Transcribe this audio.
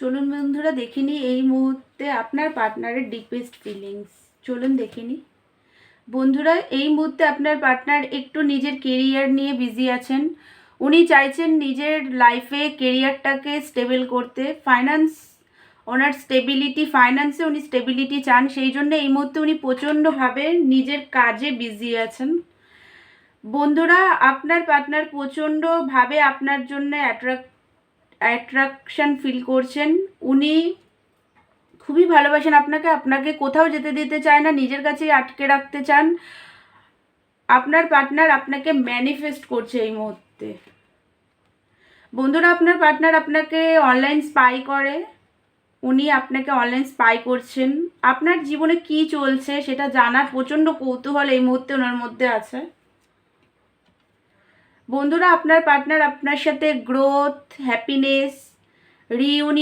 চলুন বন্ধুরা দেখিনি এই মুহূর্তে আপনার পার্টনারের ডিপেস্ট ফিলিংস চলুন দেখিনি বন্ধুরা, এই মুহূর্তে আপনার পার্টনার একটু নিজের কেরিয়ার নিয়ে বিজি আছেন। উনি চাইছেন নিজের লাইফে কেরিয়ারটাকে স্টেবল করতে। ফাইন্যান্স ওনার স্টেবিলিটি ফাইন্যান্সে উনি স্টেবিলিটি চান। সেই জন্য এই মুহূর্তে উনি প্রচণ্ডভাবে নিজের কাজে বিজি আছেন। বন্ধুরা, আপনার পার্টনার প্রচণ্ডভাবে আপনার জন্য অ্যাট্রাক্ট অ্যাট্রাকশন ফিল করছেন। উনি খুবই ভালোবাসেন আপনাকে। আপনাকে কোথাও যেতে দিতে চায় না, নিজের কাছেই আটকে রাখতে চান। আপনার পার্টনার আপনাকে ম্যানিফেস্ট করছে এই মুহূর্তে। বন্ধুরা, আপনার পার্টনার আপনাকে অনলাইন স্পাই করে। উনি আপনাকে অনলাইন স্পাই করছেন। আপনার জীবনে কি চলছে সেটা জানার প্রচণ্ড কৌতূহল এই মুহূর্তে ওনার মধ্যে আছে। বন্ধুরা আপনার পার্টনার আপনার সাথে গ্রোথ হ্যাপিনেস রিউনি